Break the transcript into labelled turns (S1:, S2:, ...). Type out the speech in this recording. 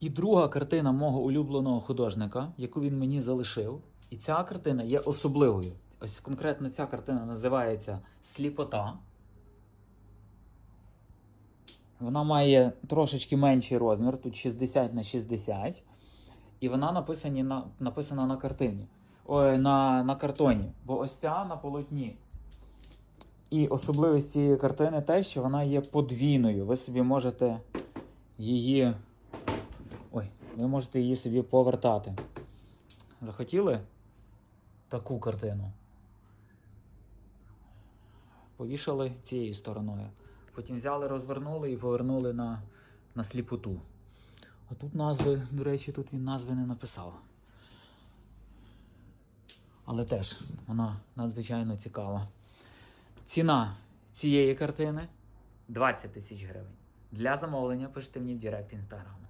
S1: І друга картина мого улюбленого художника, яку він мені залишив. І ця картина є особливою. Ось конкретно ця картина називається Сліпота. Вона має трошечки менший розмір, тут 60 на 60. І вона написані на, написана на картині. Ой, на, на картоні. Бо ось ця на полотні. І особливість цієї картини те, що вона є подвійною. Ви собі можете її. Ви можете її собі повертати. Захотіли таку картину? Повішали цією стороною. Потім взяли, розвернули і повернули на, на сліпоту. А тут назви, до речі, тут він назви не написав. Але теж вона надзвичайно цікава. Ціна цієї картини 20 тисяч гривень. Для замовлення пишіть мені в Директ інстаграму.